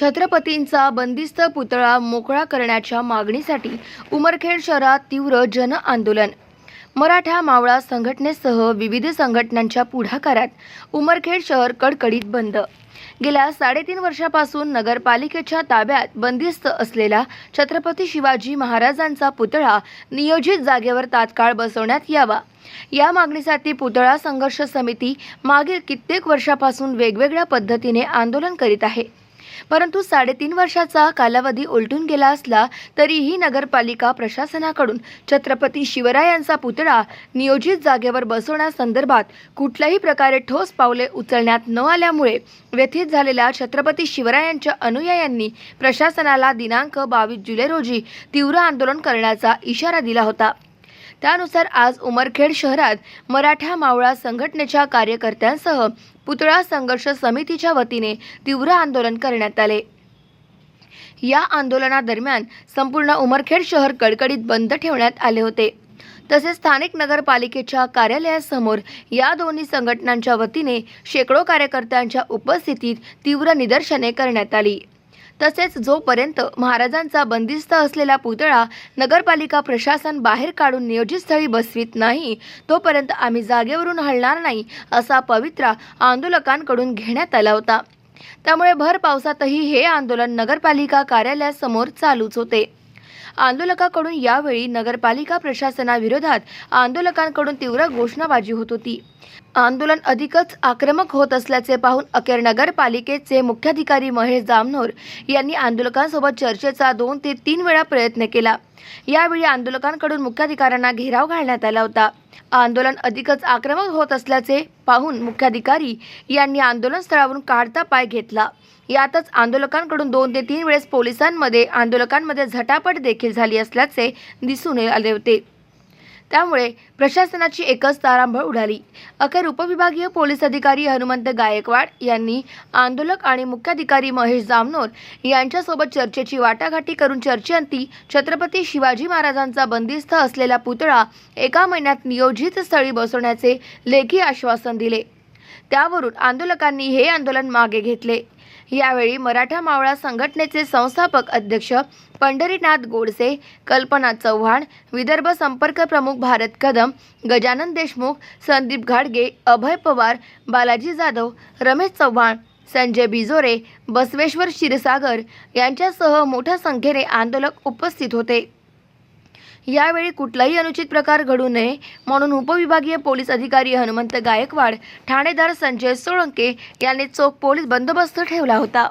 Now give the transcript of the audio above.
छत्रपतींचा बंदिस्त पुतळा मोकळा करण्याच्या मागणीसाठी उमरखेड शहरात तीव्र जन आंदोलन. मराठा मावळा संघटनेसह विविध संघटनांच्या पुढाकारात उमरखेड शहर कडकडीत बंद. गेल्या साडेतीन वर्षापासून नगरपालिकेच्या ताब्यात बंदिस्त असलेला छत्रपती शिवाजी महाराजांचा पुतळा नियोजित जागेवर तात्काळ बसवण्यात यावा. या मागणीसाठी पुतळा संघर्ष समिती मागील कित्येक वर्षापासून वेगवेगळ्या पद्धतीने आंदोलन करीत आहे. परंतु साडेतीन वर्षाचा कालावधी उलटून गेला असला तरीही नगरपालिका प्रशासनाकडून छत्रपती शिवरायांचा पुतळा नियोजित जागेवर बसवण्यासंदर्भात कुठल्याही प्रकारे ठोस पावले उचलण्यात न आल्यामुळे व्यथित झालेल्या छत्रपती शिवरायांच्या अनुयायांनी प्रशासनाला दिनांक बावीस जुलै रोजी तीव्र आंदोलन करण्याचा इशारा दिला होता. त्यानुसार आज उमरखेड शहरात मराठा मावळा संघटनेच्या कार्यकर्त्यांसह पुतळा संघर्ष समितीच्या वतीने तीव्र आंदोलन करण्यात आले. या आंदोलनादरम्यान संपूर्ण उमरखेड शहर कडकडीत बंद ठेवण्यात आले होते. तसेच स्थानिक नगरपालिकेच्या कार्यालयासमोर या दोन्ही संघटनांच्या वतीने शेकडो कार्यकर्त्यांच्या उपस्थितीत तीव्र निदर्शने करण्यात आली. तसेच जोपर्यंत महाराजांचा बंदिस्त असलेला पुतळा नगरपालिका प्रशासन बाहेर काढून नियोजित स्थळी बसवित नाही तोपर्यंत आम्ही जागेवरून हलणार नाही असा पवित्रा आंदोलकांकडून घेण्यात आला होता. त्यामुळे भर पावसातही हे आंदोलन नगरपालिका कार्यालयासमोर चालूच होते. आंदोलकाकडून यावेळी नगरपालिका प्रशासनाविरोधात आंदोलकांकडून तीव्र घोषणाबाजी होत होती. आंदोलन अधिकच आक्रमक होत असल्याचे पाहून अखेर नगरपालिकेचे मुख्याधिकारी महेश जामनोर यांनी आंदोलकांसोबत चर्चेचा दोन ते तीन वेळा प्रयत्न केला. यावेळी आंदोलकांकडून मुख्याधिकाऱ्यांना घेराव घालण्यात आला होता. आंदोलन अधिकच आक्रमक होत असल्याचे पाहून मुख्याधिकारी यांनी आंदोलन स्थळावरून काढता पाय घेतला. यातच आंदोलकांकडून दोन ते तीन वेळेस पोलिसांमध्ये आंदोलकांमध्ये झटापट देखील झाली असल्याचे दिसून आले होते. त्यामुळे प्रशासनाची एकच तारांबळ उडाली. अखेर उपविभागीय पोलीस अधिकारी हनुमंत गायकवाड यांनी आंदोलक आणि मुख्याधिकारी महेश जामनोर यांच्यासोबत चर्चेची वाटाघाटी करून चर्चेअंती छत्रपती शिवाजी महाराजांचा बंदिस्त असलेला पुतळा एका महिन्यात नियोजित स्थळी बसवण्याचे लेखी आश्वासन दिले. त्यावरून आंदोलकांनी हे आंदोलन मागे घेतले. यावेळी मराठा मावळा संघटनेचे संस्थापक अध्यक्ष पंढरीनाथ गोडसे कल्पना चव्हाण विदर्भ संपर्क प्रमुख भारत कदम गजानन देशमुख संदीप घाडगे अभय पवार बालाजी जाधव रमेश चव्हाण संजय बिजोरे बसवेश्वर क्षीरसागर यांच्यासह मोठ्या संख्येने आंदोलक उपस्थित होते. यावेळी कुठलाही अनुचित प्रकार घडू नये म्हणून उपविभागीय पोलीस अधिकारी हनुमंत गायकवाड ठाणेदार संजय सोळंके यांनी चोख पोलीस बंदोबस्त ठेवला होता.